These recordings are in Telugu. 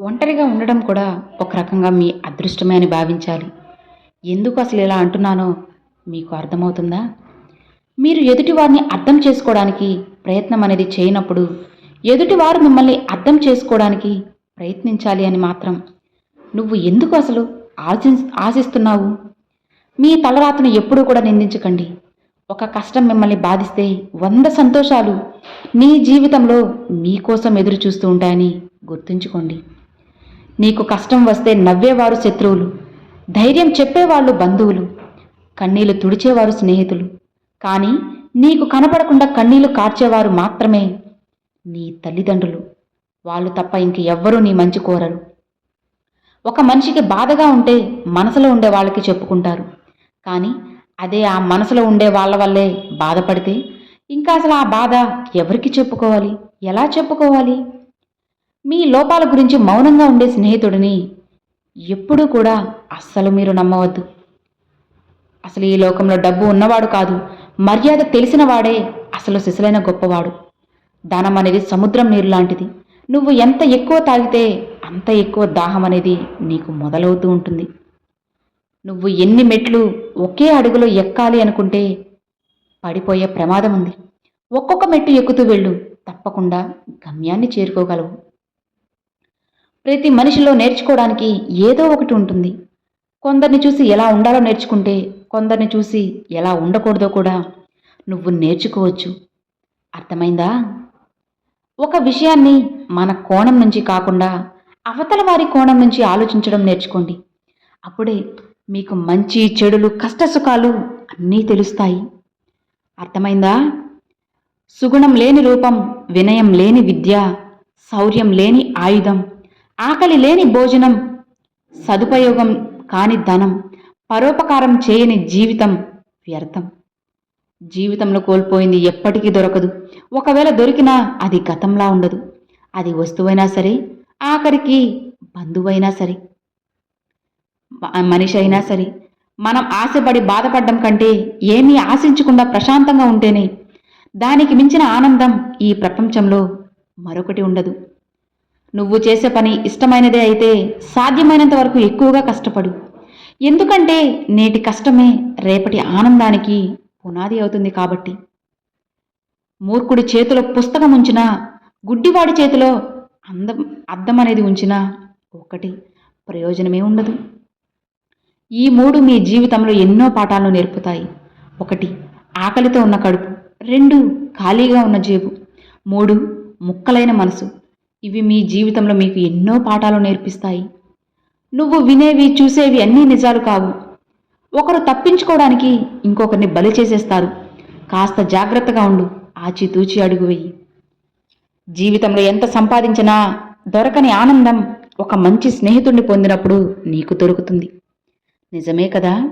ఒంటరిగా ఉండడం కూడా ఒక రకంగా మీ అదృష్టమే అని భావించాలి. ఎందుకు అసలు ఇలా అంటున్నానో మీకు అర్థమవుతుందా? మీరు ఎదుటివారిని అర్థం చేసుకోవడానికి ప్రయత్నం అనేది చేయనప్పుడు ఎదుటివారు మిమ్మల్ని అర్థం చేసుకోవడానికి ప్రయత్నించాలి అని మాత్రం నువ్వు ఎందుకు అసలు ఆశి ఆశిస్తున్నావు? మీ తలరాతను ఎప్పుడూ కూడా నిందించకండి. ఒక కష్టం మిమ్మల్ని బాధిస్తే వంద సంతోషాలు మీ జీవితంలో మీకోసం ఎదురు చూస్తూ ఉంటాయని గుర్తుంచుకోండి. నీకు కష్టం వస్తే నవ్వేవారు శత్రువులు ధైర్యం చెప్పేవాళ్ళు బంధువులు కన్నీళ్ళు తుడిచేవారు స్నేహితులు. కానీ నీకు కనపడకుండా కన్నీళ్ళు కార్చేవారు మాత్రమే నీ తల్లిదండ్రులు. వాళ్ళు తప్ప ఇంక ఎవ్వరూ నీ మంచి కోరరు. ఒక మనిషికి బాధగా ఉంటే మనసులో ఉండే వాళ్ళకి చెప్పుకుంటారు. కానీ అదే ఆ మనసులో ఉండే వాళ్ళ వల్లే బాధపడితే ఇంకా అసలు ఆ బాధ ఎవరికి చెప్పుకోవాలి? ఎలా చెప్పుకోవాలి? మీ లోపాల గురించి మౌనంగా ఉండే స్నేహితుడిని ఎప్పుడూ కూడా అస్సలు మీరు నమ్మవద్దు. అసలు ఈ లోకంలో డబ్బు ఉన్నవాడు కాదు మర్యాద తెలిసినవాడే అసలు సిసలైన గొప్పవాడు. దానం అనేది సముద్రం నీరు లాంటిది. నువ్వు ఎంత ఎక్కువ తాగితే అంత ఎక్కువ దాహం అనేది నీకు మొదలవుతూ ఉంటుంది. నువ్వు ఎన్ని మెట్లు ఒకే అడుగులో ఎక్కాలి అనుకుంటే పడిపోయే ప్రమాదం ఉంది. ఒక్కొక్క మెట్టు ఎక్కుతూ వెళ్ళు తప్పకుండా గమ్యాన్ని చేరుకోగలవు. ప్రతి మనిషిలో నేర్చుకోవడానికి ఏదో ఒకటి ఉంటుంది. కొందరిని చూసి ఎలా ఉండాలో నేర్చుకుంటే కొందరిని చూసి ఎలా ఉండకూడదో కూడా నువ్వు నేర్చుకోవచ్చు. అర్థమైందా? ఒక విషయాన్ని మన కోణం నుంచి కాకుండా అవతల వారి కోణం నుంచి ఆలోచించడం నేర్చుకోండి. అప్పుడే మీకు మంచి చెడులు కష్టసుఖాలు అన్నీ తెలుస్తాయి. అర్థమైందా? సుగుణం లేని రూపం వినయం లేని విద్య శౌర్యం లేని ఆయుధం ఆకలి లేని భోజనం సదుపయోగం కాని ధనం పరోపకారం చేయని జీవితం వ్యర్థం. జీవితంలో కోల్పోయింది ఎప్పటికీ దొరకదు. ఒకవేళ దొరికినా అది గతంలా ఉండదు. అది వస్తువైనా సరే ఆఖరికి బంధువైనా సరే మనిషి అయినా సరే మనం ఆశపడి బాధపడడం కంటే ఏమీ ఆశించకుండా ప్రశాంతంగా ఉంటేనే దానికి మించిన ఆనందం ఈ ప్రపంచంలో మరొకటి ఉండదు. నువ్వు చేసే పని ఇష్టమైనదే అయితే సాధ్యమైనంత వరకు ఎక్కువగా కష్టపడు. ఎందుకంటే నేటి కష్టమే రేపటి ఆనందానికి పునాది అవుతుంది కాబట్టి. మూర్ఖుడి చేతిలో పుస్తకం ఉంచినా గుడ్డివాడి చేతిలో అందం అద్దం అనేది ఉంచినా ఒకటి ప్రయోజనమే ఉండదు. ఈ మూడు మీ జీవితంలో ఎన్నో పాఠాలను నేర్పుతాయి. ఒకటి ఆకలితో ఉన్న కడుపు. రెండు ఖాళీగా ఉన్న జేబు. మూడు ముక్కలైన మనసు. ఇవి మీ జీవితంలో మీకు ఎన్నో పాఠాలు నేర్పిస్తాయి. నువ్వు వినేవి చూసేవి అన్నీ నిజాలు కావు. ఒకరు తప్పించుకోవడానికి ఇంకొకరిని బలి చేసేస్తారు. కాస్త జాగ్రత్తగా ఉండు ఆచితూచి అడుగు జీవితంలో ఎంత సంపాదించినా దొరకని ఆనందం ఒక మంచి స్నేహితుడిని పొందినప్పుడు నీకు దొరుకుతుంది. నిజమే కదా?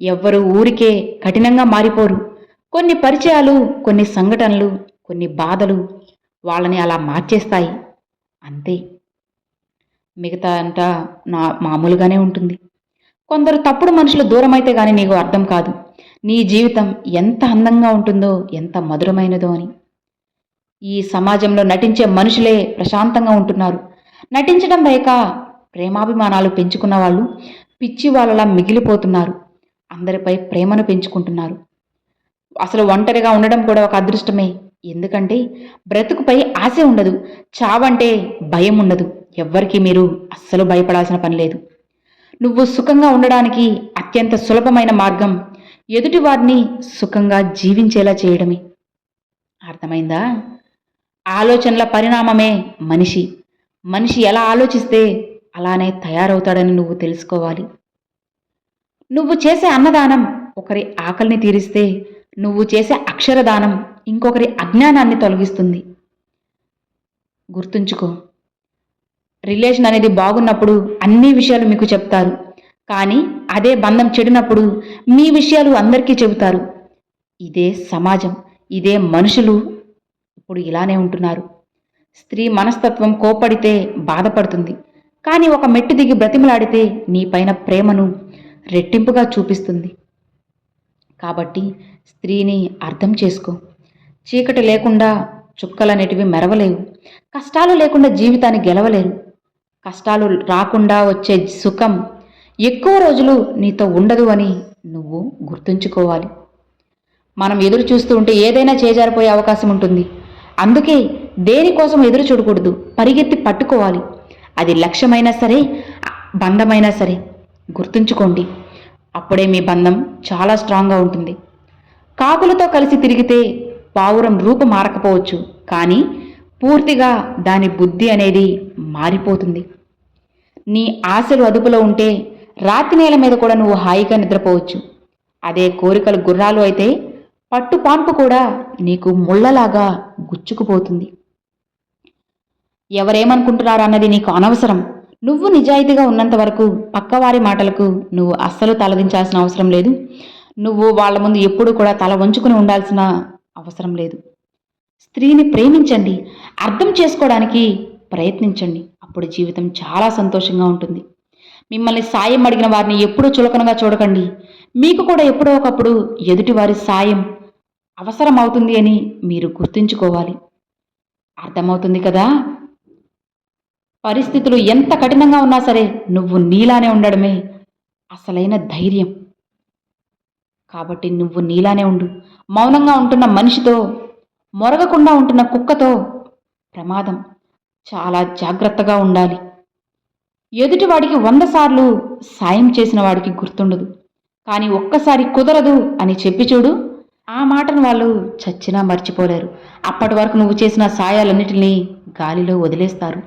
ఎవ్వరు ఊరికే కఠినంగా మారిపోరు. కొన్ని పరిచయాలు కొన్ని సంఘటనలు కొన్ని బాధలు వాళ్ళని అలా మార్చేస్తాయి. అంతే. మిగతా అంతా నా మామూలుగానే ఉంటుంది. కొందరు తప్పుడు మనుషులు దూరమైతే కానీ నీకు అర్థం కాదు. నీ జీవితం ఎంత అందంగా ఉంటుందో ఎంత మధురమైనదో అని. ఈ సమాజంలో నటించే మనుషులే ప్రశాంతంగా ఉంటున్నారు. నటించడం లేక ప్రేమాభిమానాలు పెంచుకున్న వాళ్ళు పిచ్చి వాళ్ళలా మిగిలిపోతున్నారు. అందరిపై ప్రేమను పెంచుకుంటున్నారు. అసలు ఒంటరిగా ఉండడం కూడా ఒక అదృష్టమే. ఎందుకంటే బ్రతుకుపై ఆశ ఉండదు చావంటే భయం ఉండదు. ఎవ్వరికీ మీరు అస్సలు భయపడాల్సిన పని లేదు. నువ్వు సుఖంగా ఉండడానికి అత్యంత సులభమైన మార్గం ఎదుటి వారిని సుఖంగా జీవించేలా చేయడమే. అర్థమైందా? ఆలోచనల పరిణామమే మనిషి. మనిషి ఎలా ఆలోచిస్తే అలానే తయారవుతాడని నువ్వు తెలుసుకోవాలి. నువ్వు చేసే అన్నదానం ఒకరి ఆకలిని తీరిస్తే నువ్వు చేసే అక్షరదానం ఇంకొకరి అజ్ఞానాన్ని తొలగిస్తుంది. గుర్తుంచుకో రిలేషన్ అనేది బాగున్నప్పుడు అన్ని విషయాలు మీకు చెప్తారు. కానీ అదే బంధం చెడినప్పుడు మీ విషయాలు అందరికీ చెబుతారు. ఇదే సమాజం ఇదే మనుషులు ఇప్పుడు ఇలానే ఉంటున్నారు. స్త్రీ మనస్తత్వం కోపడితే బాధపడుతుంది. కానీ ఒక మెట్టు దిగి బ్రతిమలాడితే నీపైన ప్రేమను రెట్టింపుగా చూపిస్తుంది. కాబట్టి స్త్రీని అర్థం చేసుకో. చీకటి లేకుండా చుక్కలనేటివి మెరవలేవు. కష్టాలు లేకుండా జీవితాన్ని గెలవలేరు. కష్టాలు రాకుండా వచ్చే సుఖం ఎక్కువ రోజులు నీతో ఉండదు అని నువ్వు గుర్తుంచుకోవాలి. మనం ఎదురు చూస్తూ ఉంటే ఏదైనా చేజారిపోయే అవకాశం ఉంటుంది. అందుకే దేనికోసం ఎదురు చూడకూడదు. పరిగెత్తి పట్టుకోవాలి. అది లక్ష్యమైనా సరే బంధమైనా సరే గుర్తుంచుకోండి. అప్పుడే మీ బంధం చాలా స్ట్రాంగ్గా ఉంటుంది. కాకులతో కలిసి తిరిగితే పావురం రూపు మారకపోవచ్చు కానీ పూర్తిగా దాని బుద్ధి అనేది మారిపోతుంది. నీ ఆశలు అదుపులో ఉంటే రాతి నేల మీద కూడా నువ్వు హాయిగా నిద్రపోవచ్చు. అదే కోరికలు గుర్రాలు అయితే పట్టుపాన్పు కూడా నీకు ముళ్ళలాగా గుచ్చుకుపోతుంది. ఎవరేమనుకుంటున్నారు అన్నది నీకు అనవసరం. నువ్వు నిజాయితీగా ఉన్నంత వరకు పక్కవారి మాటలకు నువ్వు అస్సలు తలదించాల్సిన అవసరం లేదు. నువ్వు వాళ్ళ ముందు ఎప్పుడూ కూడా తల వంచుకుని ఉండాల్సిన అవసరం లేదు. స్త్రీని ప్రేమించండి అర్థం చేసుకోవడానికి ప్రయత్నించండి. అప్పుడు జీవితం చాలా సంతోషంగా ఉంటుంది. మిమ్మల్ని సాయం అడిగిన వారిని ఎప్పుడూ చులకనగా చూడకండి. మీకు కూడా ఎప్పుడో ఒకప్పుడు ఎదుటివారి సాయం అవసరం అవుతుంది అని మీరు గుర్తుంచుకోవాలి. అర్థమవుతుంది కదా? పరిస్థితులు ఎంత కఠినంగా ఉన్నా సరే నువ్వు నీలానే ఉండడమే అసలైన ధైర్యం. కాబట్టి నువ్వు నీలానే ఉండు. మౌనంగా ఉంటున్న మనిషితో మొరగకుండా ఉంటున్న కుక్కతో ప్రమాదం. చాలా జాగ్రత్తగా ఉండాలి. ఎదుటివాడికి వంద సార్లు సాయం చేసిన వాడికి గుర్తుండదు. కానీ ఒక్కసారి కుదరదు అని చెప్పి చూడు ఆ మాటను వాళ్ళు చచ్చినా మర్చిపోలేరు. అప్పటి వరకు నువ్వు చేసిన సాయాలన్నిటినీ గాలిలో వదిలేస్తారు.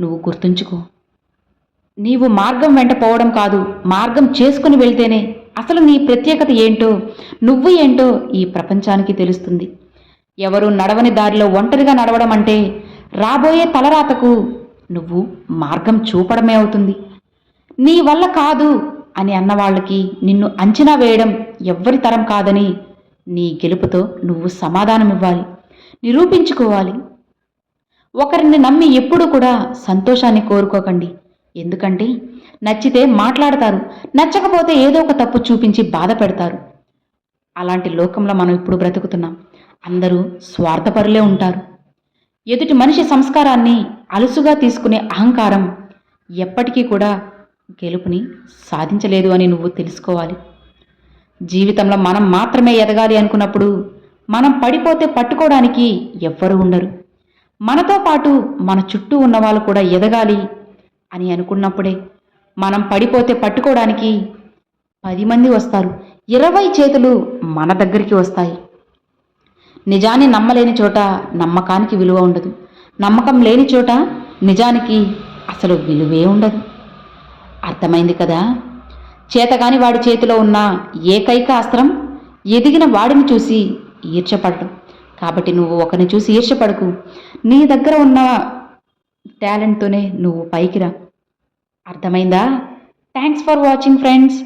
నువ్వు గుర్తుంచుకో. నీవు మార్గం వెంట పోవడం కాదు మార్గం చేసుకుని వెళ్తేనే అసలు నీ ప్రత్యేకత ఏంటో నువ్వు ఏంటో ఈ ప్రపంచానికి తెలుస్తుంది. ఎవరు నడవని దారిలో ఒంటరిగా నడవడం అంటే రాబోయే తలరాతకు నువ్వు మార్గం చూపడమే అవుతుంది. నీ వల్ల కాదు అని అన్న వాళ్ళకి నిన్ను అంచనా వేయడం ఎవ్వరి తరం కాదని నీ గెలుపుతో నువ్వు సమాధానం ఇవ్వాలి నిరూపించుకోవాలి. ఒకరిని నమ్మి ఎప్పుడూ కూడా సంతోషాన్ని కోరుకోకండి. ఎందుకంటే నచ్చితే మాట్లాడతారు. నచ్చకపోతే ఏదో ఒక తప్పు చూపించి బాధ పెడతారు. అలాంటి లోకంలో మనం ఇప్పుడు బ్రతుకుతున్నాం. అందరూ స్వార్థపరులే ఉంటారు. ఎదుటి మనిషి సంస్కారాన్ని అలుసుగా తీసుకునే అహంకారం ఎప్పటికీ కూడా గెలుపుని సాధించలేదు అని నువ్వు తెలుసుకోవాలి. జీవితంలో మనం మాత్రమే ఎదగాలి అనుకున్నప్పుడు మనం పడిపోతే పట్టుకోవడానికి ఎవ్వరూ ఉండరు. మనతో పాటు మన చుట్టూ ఉన్న వాళ్ళు కూడా ఎదగాలి అని అనుకున్నప్పుడే మనం పడిపోతే పట్టుకోవడానికి పది మంది వస్తారు. ఇరవై చేతులు మన దగ్గరికి వస్తాయి. నిజాన్ని నమ్మలేని చోట నమ్మకానికి విలువ ఉండదు. నమ్మకం లేని చోట నిజానికి అసలు విలువే ఉండదు. అర్థమైంది కదా? చేతగాని వాడి చేతిలో ఉన్న ఏకైక అస్త్రం ఎదిగిన వాడిని చూసి ఈర్చపడటం కాబట్టి నువ్వు ఒకరిని చూసి ఈర్చపడకు. నీ దగ్గర ఉన్న టాలెంట్తోనే నువ్వు పైకి రా. అర్థమైందా? Thanks for watching friends